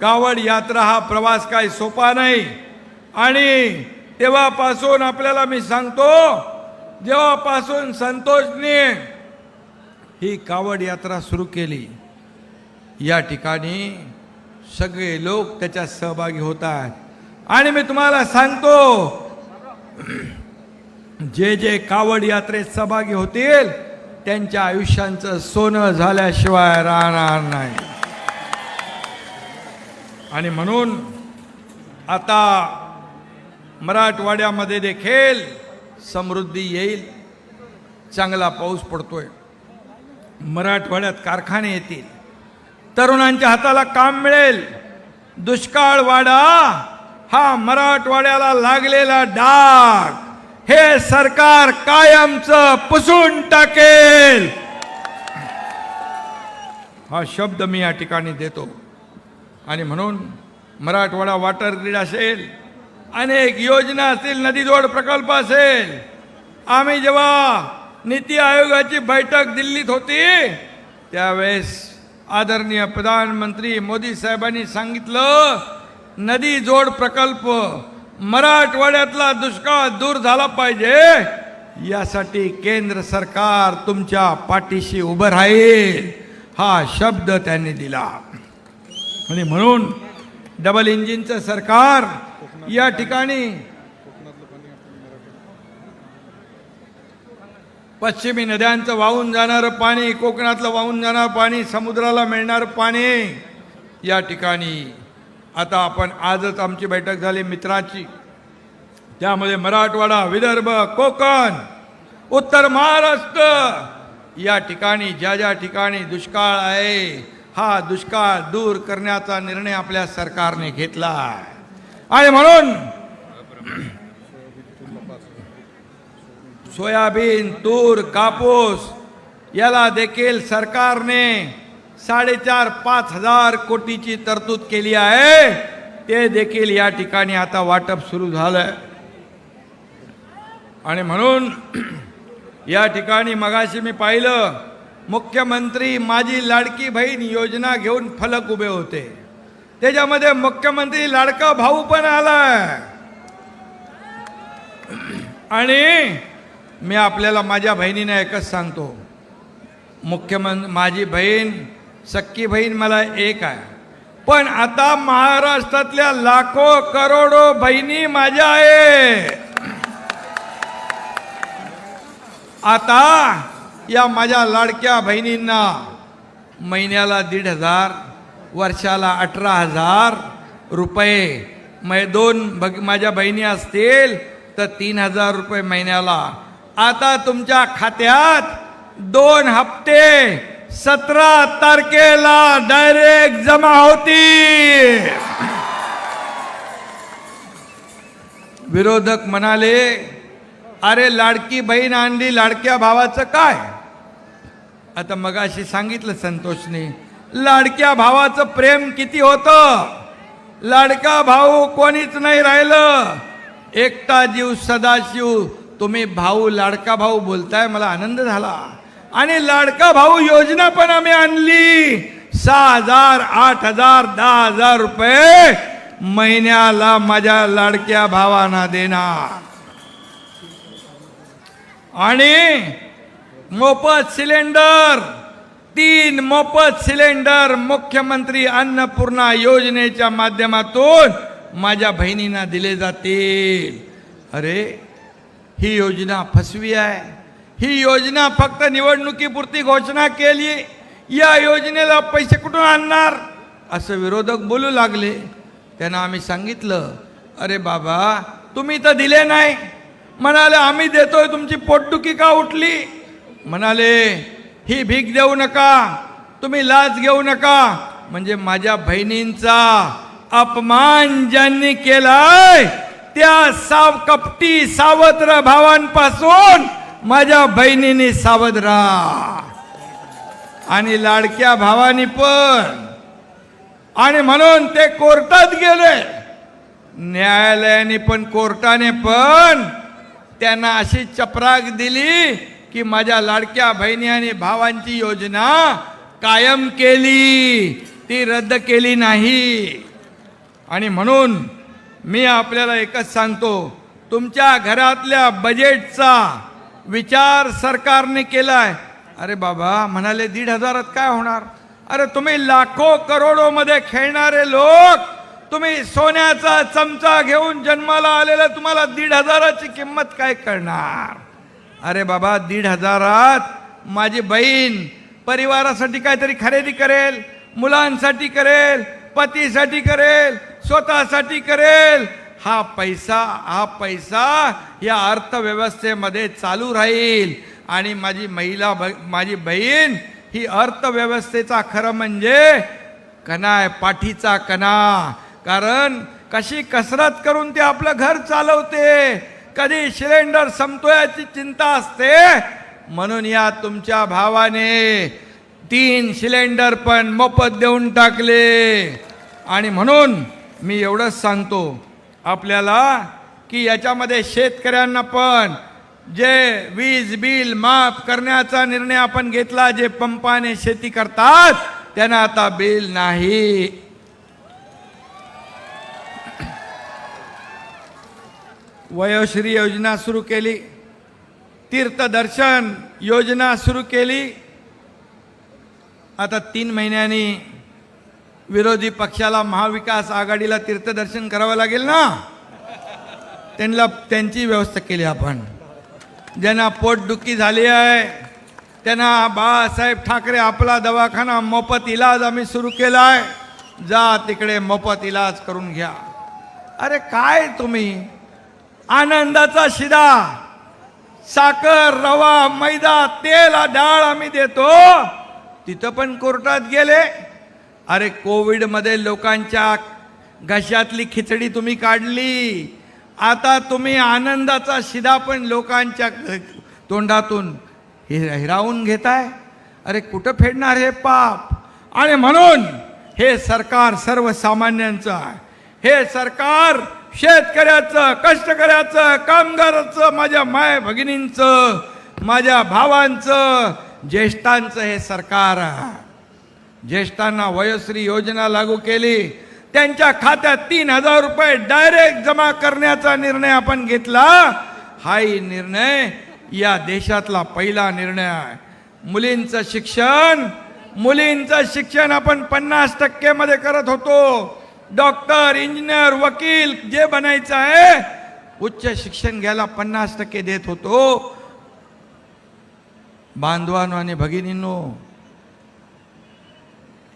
कावड यात्रा हा प्रवास काय सोपा नाही. आणि तेव्हापासून आपल्याला मी सांगतो जेव्हापासून संतोषने ही कावड यात्रा सुरू केली या ठिकाणी सगळे लोक त्याच्यात सहभागी होतात. आणि मी तुम्हाला सांगतो जे जे कावड यात्रेत सहभागी होतील त्यांच्या आयुष्यांचं सोनं झाल्याशिवाय राहणार नाही. आणि म्हणून आता मराठवाड्यामध्ये देखील समृद्धी येईल. चांगला पाऊस पडतोय. मराठवाड्यात कारखाने येतील. तरुणांच्या हाताला काम मिळेल. दुष्काळ वाडा हा मराठवाड्याला लागलेला डाग. हे सरकार कायमचं पुसून टाकेल. हा शब्द मी या ठिकाणी देतो. आणि म्हणून मराठवाडा वॉटर ग्रीड असेल अनेक योजना असतील नदीजोड प्रकल्प असेल. आम्ही जेव्हा नीती आयोगाची बैठक दिल्लीत होती त्यावेळेस आदरणीय प्रधानमंत्री मोदी साहेबांनी सांगितलं नदी जोड प्रकल्प मराठवाड्यातला दुष्काळ दूर झाला पाहिजे. यासाठी केंद्र सरकार तुमच्या पाठीशी उभं राहील हा शब्द त्यांनी दिला. आणि म्हणून डबल इंजिनचं सरकार या ठिकाणी पश्चिमी नद्यांचं वाहून जाणारं पाणी कोकणातलं वाहून जाणारं पाणी समुद्राला मिळणारं पाणी या ठिकाणी. आता आपण आजच आमची बैठक झाली मित्राची. त्यामध्ये मराठवाडा विदर्भ कोकण उत्तर महाराष्ट्र या ठिकाणी ज्या ज्या ठिकाणी दुष्काळ आहे हा दुष्काळ दूर करण्याचा निर्णय आपल्या सरकारने घेतला आहे. आणि म्हणून सोयाबीन तूर कापूस याला देखील सरकारने साडेचार पाच हजार कोटीची तरतूद केली आहे. ते देखील या ठिकाणी आता वाटप सुरू झालंय. आणि म्हणून या ठिकाणी मगाशी मी पाहिलं मुख्यमंत्री माझी लाडकी बहीण योजना घेऊन फलक उभे होते. त्याच्यामध्ये मुख्यमंत्री लाडका भाऊ पण आलाय. आणि मी आपल्याला माझ्या बहिणीने एकच सांगतो. मुख्यमंत्री माझी बहीण सक्की बहीण मला एक आहे. पण आता महाराष्ट्रातल्या लाखो करोडो बहिणी माझ्या आहे आता या माझ्या लाडक्या बहिणींना महिन्याला दीड हजार वर्षाला अठरा हजार रुपये. मै दोन भग माझ्या बहिणी असतील तर तीन हजार रुपये महिन्याला. आता तुमच्या खात्यात दोन हप्ते सतरा तारखेला डायरेक्ट जमा होती विरोधक म्हणाले अरे लाडकी बहीण आणली लाडक्या भावाचं काय? आता मगाशी सांगितलं संतोषने लाडक्या भावाचं प्रेम किती होतं? लाडका भाऊ कोणीच नाही राहिलं. एकटा जीव सदाशिव तुम्ही भाऊ लाडका भाऊ बोलताय मला आनंद झाला. आणि लाडका भाऊ योजना पण आम्ही आणली. सहा हजार आठ हजार दहा हजार रुपये महिन्याला माझ्या लाडक्या भावांना देणार. आणि मोफत सिलेंडर. तीन मोफत सिलेंडर मुख्यमंत्री अन्नपूर्णा योजनेच्या माध्यमातून माझ्या बहिणींना दिले जातील. अरे ही योजना फसवी आहे. ही योजना फक्त निवडणुकीपुरती घोषणा केली. या योजनेला पैसे कुठून आणणार? असं विरोधक बोलू लागले. त्यांना आम्ही सांगितलं अरे बाबा तुम्ही तर दिले नाही. म्हणाले आम्ही देतोय तुमची पोटदुखी का उठली? म्हणाले ही भीक देऊ नका तुम्ही लाच घेऊ नका. म्हणजे माझ्या बहिणींचा अपमान ज्यांनी केलाय त्या साव कपटी सावत्र भावांपासून माझ्या बहिणीने सावध राहा आणि लाडक्या भावानी पण. आणि म्हणून ते कोर्टात गेले. न्यायालयाने पण कोर्टाने पण त्यांना अशी चपराक दिली की माझ्या लाडक्या बहिणी आणि भावांची योजना कायम केली. ती रद्द केली नाही. आणि म्हणून मी आपल्याला एकच सांगतो तुमच्या घरातल्या बजेटचा विचार सरकारने केलाय. अरे बाबा म्हणाले दीड हजारात काय होणार? अरे तुम्ही लाखो करोडोमध्ये खेळणारे लोक तुम्ही सोन्याचा चमचा घेऊन जन्माला आलेला तुम्हाला दीड हजाराची किंमत काय करणार अरे बाबा दीड हजारात माझी बहीण परिवारासाठी काहीतरी खरेदी करेल मुलांसाठी करेल पतीसाठी करेल स्वतःसाठी करेल. हा पैसा हा पैसा या अर्थव्यवस्थेमध्ये चालू राहील. आणि माझी महिला ब- माझी बहीण ही अर्थव्यवस्थेचा खरं म्हणजे कणा आहे पाठीचा कणा. कारण कशी कसरत करून ते आपलं घर चालवते? कधी सिलेंडर संपतोयाची चिंता असते? म्हणून या तुमच्या भावाने तीन सिलेंडर पण मोफत देऊन टाकले. आणि म्हणून मी एवढंच सांगतो आपल्याला की याच्यामध्ये शेतकऱ्यांना पण जे वीज बिल माफ करण्याचा निर्णय आपण घेतला जे पंपाने शेती करतात त्यांना आता बिल नाही. वयोश्री योजना सुरू केली. तीर्थदर्शन योजना सुरू केली. आता तीन महिन्यांनी विरोधी पक्षाला महाविकास आघाडीला तीर्थदर्शन करावं लागेल ना? त्यांना त्यांची व्यवस्था केली आपण. ज्यांना पोटदुखी झाली आहे त्यांना बाळासाहेब ठाकरे आपला दवाखाना मोफत इलाज आम्ही सुरू केला आहे जा तिकडे मोफत इलाज करून घ्या. अरे काय तुम्ही? आनंदाचा शिदा साखर रवा मैदा तेल डाळ आम्ही देतो. तिथं पण कोर्टात गेले. अरे कोविडमध्ये लोकांच्या घशातली खिचडी तुम्ही काढली. आता तुम्ही आनंदाचा शिदा पण लोकांच्या तोंडातून हि- हिरावून घेताय. अरे कुठं फेडणार हे पाप? आणि म्हणून हे सरकार सर्वसामान्यांचं आहे. हे सरकार शेतकऱ्याचं कष्टकऱ्याचं कामगाराचं माझ्या माय भगिनींचं माझ्या भावांचं ज्येष्ठांचं हे सरकार. आहे ज्येष्ठांना वयोश्री योजना लागू केली. त्यांच्या खात्यात तीन हजार रुपये डायरेक्ट जमा करण्याचा निर्णय आपण घेतला. हाही निर्णय या देशातला पहिला निर्णय आहे. मुलींचं शिक्षण मुलींचं शिक्षण आपण पन्नास टक्केमध्ये करत होतो. डॉक्टर इंजिनियर वकील जे बनायचं आहे उच्च शिक्षण घ्यायला पन्नास टक्के देत होतो. बांधवानो आणि भगिनींनो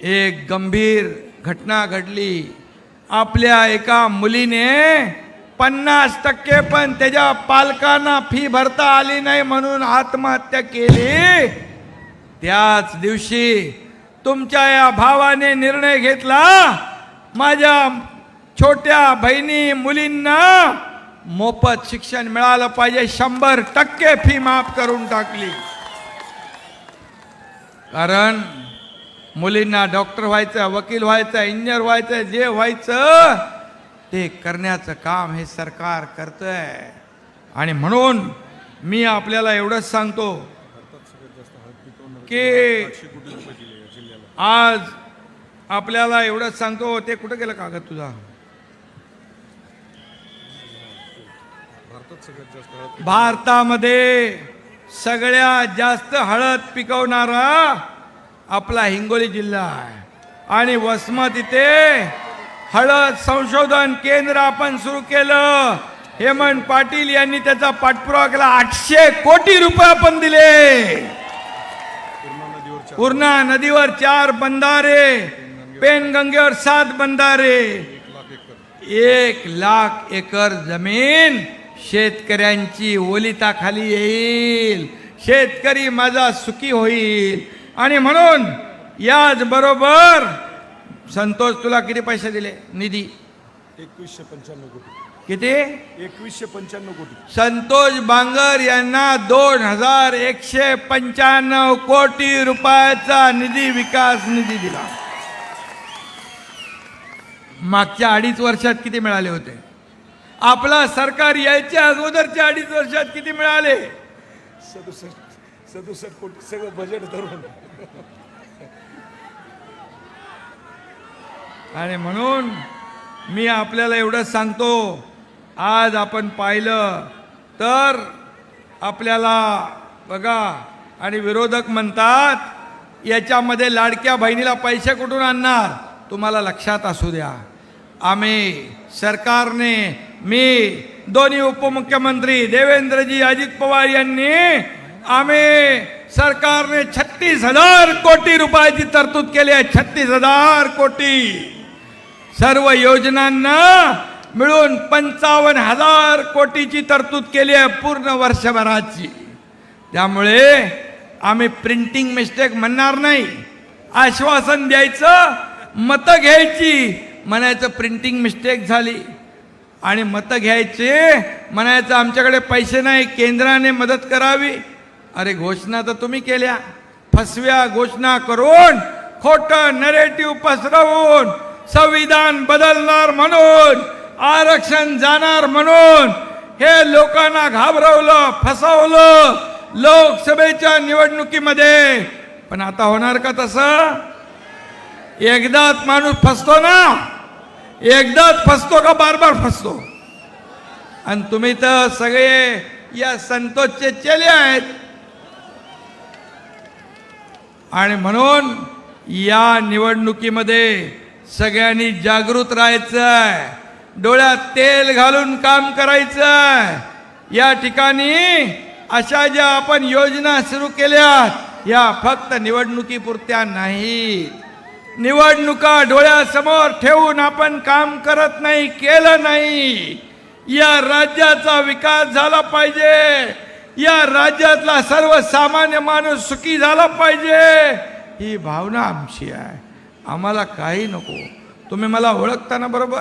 एक गंभीर घटना घडली. आपल्या एका मुलीने पन्नास टक्के पण त्याच्या पालकांना फी भरता आली नाही म्हणून आत्महत्या केली. त्याच दिवशी तुमच्या या भावाने निर्णय घेतला. माझ्या छोट्या बहिणी मुलींना मोफत शिक्षण मिळालं पाहिजे. शंभर टक्के फी माफ करून टाकली. कारण मुलींना डॉक्टर व्हायचं वकील व्हायचं इंजिनियर व्हायचं जे व्हायचं ते करण्याचं काम हे सरकार करतंय. आणि म्हणून मी आपल्याला एवढंच सांगतो की आज आपल्याला एवढंच सांगतो ते कुठं गेलं कागद तुझा? भारतामध्ये सगळ्यात जास्त हळद पिकवणारा आपला हिंगोली जिल्हा आहे. आणि वसमत इथे हळद संशोधन केंद्र आपण सुरू केलं. हेमंत पाटील यांनी त्याचा पाठपुरावा केला. आठशे कोटी रुपये आपण दिले. पूर्णा नदीवर चार बंधारे. पेनगंगेवर सात बंधारे. एक लाख एकर जमीन शेतकऱ्यांची ओलिताखाली येईल. शेतकरी माझा सुखी होईल. आणि म्हणून याच बरोबर संतोष तुला किती पैसे दिले? निधी. एकवीसशे पंच्याण्णव कोटी. किती? एकवीसशे पंच्याण्णव कोटी. संतोष बांगर यांना दोन हजार एकशे पंच्याण्णव कोटी रुपयाचा निधी विकास निधी दिला. मागच्या अडीच वर्षात किती मिळाले होते? आपला सरकार यायच्या अगोदरच्या अडीच वर्षात किती मिळाले? सदुसष्ट सदुसष्ट कोटी सगळं बजेट धरून. आणि म्हणून मी आपल्याला एवढंच सांगतो आज आपण पाहिलं तर आपल्याला बघा आणि विरोधक म्हणतात याच्यामध्ये लाडक्या बहिणीला पैसे कुठून आणणार? तुम्हाला लक्षात असू द्या. आम्ही सरकारने मी दोन्ही उपमुख्यमंत्री देवेंद्रजी अजित पवार यांनी आम्ही सरकारने छत्तीस हजार कोटी रुपयाची तरतूद केली आहे. छत्तीस हजार कोटी. सर्व योजनांना मिळून पंचावन्न हजार कोटीची तरतूद केली आहे पूर्ण वर्षभराची. त्यामुळे आम्ही प्रिंटिंग मिस्टेक म्हणणार नाही. आश्वासन द्यायचं मतं घ्यायची. म्हणायचं प्रिंटिंग मिस्टेक झाली. आणि मतं घ्यायचे म्हणायचं आमच्याकडे पैसे नाही केंद्राने मदत करावी. अरे घोषणा तर तुम्ही केल्या. फसव्या घोषणा करून खोटं नरेटिव्ह पसरवून संविधान बदलणार म्हणून आरक्षण जाणार म्हणून हे लोकांना घाबरवलं फसवलं लोकसभेच्या निवडणुकीमध्ये. पण आता होणार का तसं? एकदाच माणूस फसतो ना एकदाच फसतो का बार बार फसतो. आणि तुम्ही तर सगळे या संतोषचे चेले आहेत. आणि म्हणून या निवडणुकीमध्ये सगळ्यांनी जागृत राहायचं आहे डोळ्यात तेल घालून काम करायचं आहे या ठिकाणी अशा ज्या आपण योजना सुरू केल्या या फक्त निवडणुकीपुरत्या नाहीत. निवडणुका डोळ्यासमोर ठेवून आपण काम करत नाही केलं नाही. या राज्याचा विकास झाला पाहिजे. या राज्यातला सर्वसामान्य माणूस सुखी झाला पाहिजे. ही भावना आमची आहे. आम्हाला काही नको. तुम्ही मला ओळखता ना बरोबर.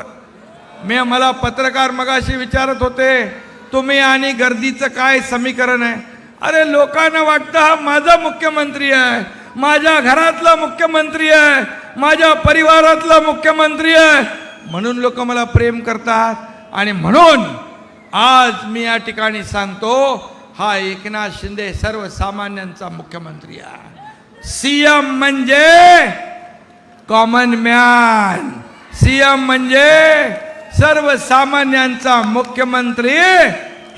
मी मला पत्रकार मगाशी विचारत होते तुम्ही आणि गर्दीचं काय समीकरण आहे? अरे लोकांना वाटतं हा माझा मुख्यमंत्री आहे. माझ्या घरातला मुख्यमंत्री आहे माझ्या परिवारातला मुख्यमंत्री आहे. म्हणून लोक मला प्रेम करतात आणि म्हणून आज मी या ठिकाणी सांगतो हा एकनाथ शिंदे सर्वसामान्यांचा मुख्यमंत्री आहे. सीएम म्हणजे कॉमन मॅन सीएम म्हणजे सर्वसामान्यांचा मुख्यमंत्री.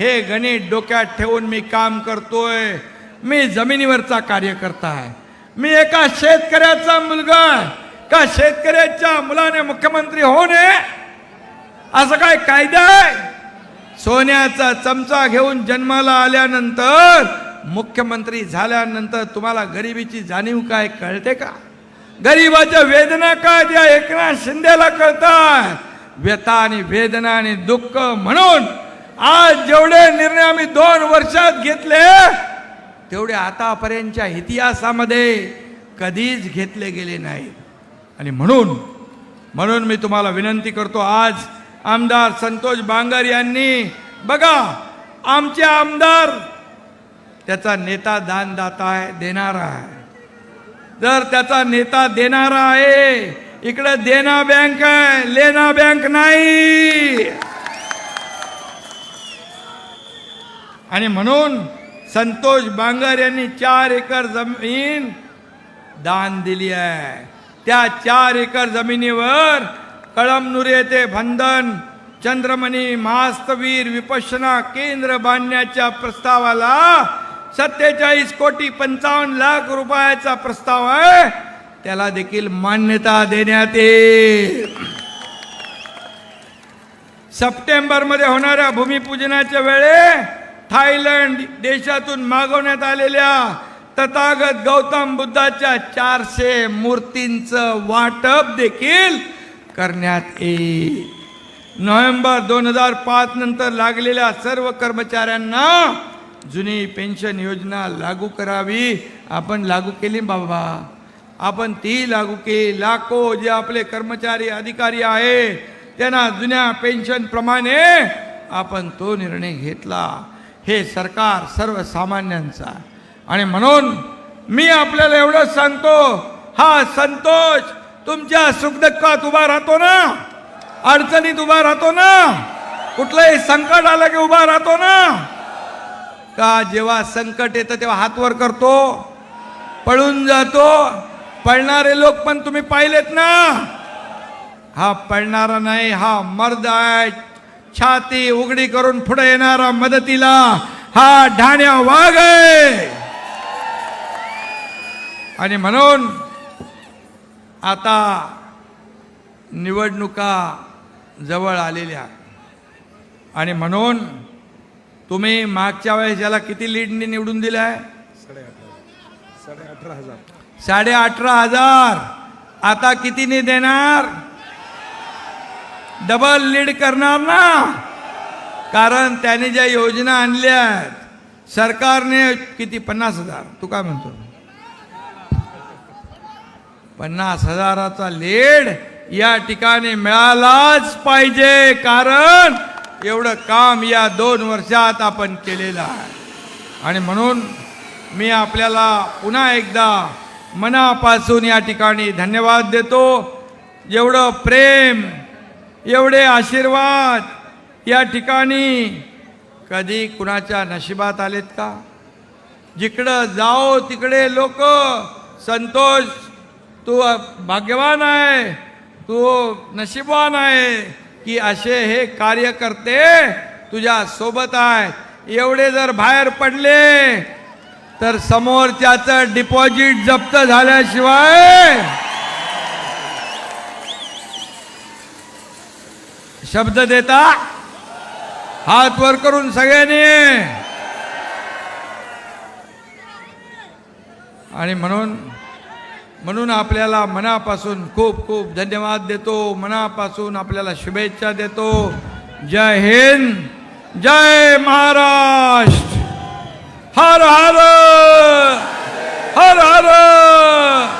हे गणित डोक्यात ठेवून मी काम करतोय. मी जमिनीवरचा कार्यकर्ता आहे. मी एका शेतकऱ्याचा मुलगा का शेतकऱ्याच्या मुलाने मुख्यमंत्री होऊ नये असं काय कायदा आहे? सोन्याचा चमचा घेऊन जन्माला आल्यानंतर मुख्यमंत्री झाल्यानंतर तुम्हाला गरिबीची जाणीव काय कळते का? गरिबाच्या वेदना काय त्या एकनाथ शिंदेला कळतात. व्यथा आणि वेदना आणि दुःख म्हणून आज जेवढे निर्णय आम्ही दोन वर्षात घेतले तेवढे आतापर्यंतच्या इतिहासामध्ये कधीच घेतले गेले नाहीत आणि म्हणून म्हणून मी तुम्हाला विनंती करतो आज आमदार संतोष बांगर यांनी बघा आमचे आमदार त्याचा नेता दानदाता आहे देणारा आहे. जर त्याचा नेता देणारा आहे इकडे देना बँक आहे लेना बँक नाही. आणि म्हणून संतोष बांगर यांनी चार एकर जमीन दान दिली आहे. त्या चार एकर जमिनीवर कळमनुरे येथे भंधन चंद्रमणी महास्तवीर विपशना केंद्र बांधण्याच्या प्रस्तावाला सत्तेचाळीस कोटी पंचावन्न लाख रुपयाचा प्रस्ताव आहे. त्याला देखील मान्यता देण्यात येईल. सप्टेंबरमध्ये होणाऱ्या भूमिपूजनाच्या वेळे थायलंड देशातून मागवण्यात आलेल्या तथागत गौतम बुद्धाच्या चारशे मूर्तींचं वाटप देखील करण्यात येईल. नोव्हेंबर दोन हजार पाच नंतर लागलेल्या सर्व कर्मचाऱ्यांना जुनी पेन्शन योजना लागू करावी. आपण लागू केली बाबा? आपण ती लागू केली. लाखो जे आपले कर्मचारी अधिकारी आहे त्यांना जुन्या पेन्शन प्रमाणे आपण तो निर्णय घेतला. हे सरकार सर्वसामान्यांचा आणि म्हणून मी आपल्याला एवढंच सांगतो हा संतोष तुमच्या सुखदुःखात उभा राहतो ना? अडचणीत उभा राहतो ना? कुठलंही संकट आलं की उभा राहतो ना? का जेव्हा संकट येतं तेव्हा हातवर करतो? पळून जातो? पळणारे लोक पण तुम्ही पाहिलेत ना? हा पडणारा नाही हा मर्द आहे छाती उघडी करून पुढे येणारा मदतीला हा ढाण्या वाघ आहे. आणि म्हणून आता निवडणुका जवळ आलेल्या. आणि म्हणून तुम्ही मागच्या वेळेस याला किती लीडने निवडून दिलं आहे साडे अठरा साडे अठरा हजार. साडे अठरा हजार. आता कितीने देणार? डबल लीड करणार ना? कारण त्याने ज्या योजना आणल्या आहेत सरकारने किती? पन्नास हजार. तू काय म्हणतो? पन्नास हजाराचा लीड या ठिकाणी मिळालाच पाहिजे. कारण एवढं काम या दोन वर्षात आपण केलेलं आहे. आणि म्हणून मी आपल्याला पुन्हा एकदा मनापासून या ठिकाणी धन्यवाद देतो. एवढं प्रेम एवढे आशीर्वाद या ठिकाणी. कधी कुणाच्या नशिबात आलेत का? जिकडं जाओ तिकडे लोक. संतोष तू भाग्यवान आहे. तू नशीबवान आहे की असे हे कार्यकर्ते तुझ्या सोबत आहेत. एवढे जर बाहेर पडले तर समोरच्याचं डिपॉझिट जप्त झाल्याशिवाय शब्द देता हात वर करून सगळ्यांनी. आणि म्हणून म्हणून आपल्याला मनापासून खूप खूप धन्यवाद देतो. मनापासून आपल्याला शुभेच्छा देतो. जय हिंद जय महाराष्ट्र. हर हर हर हर.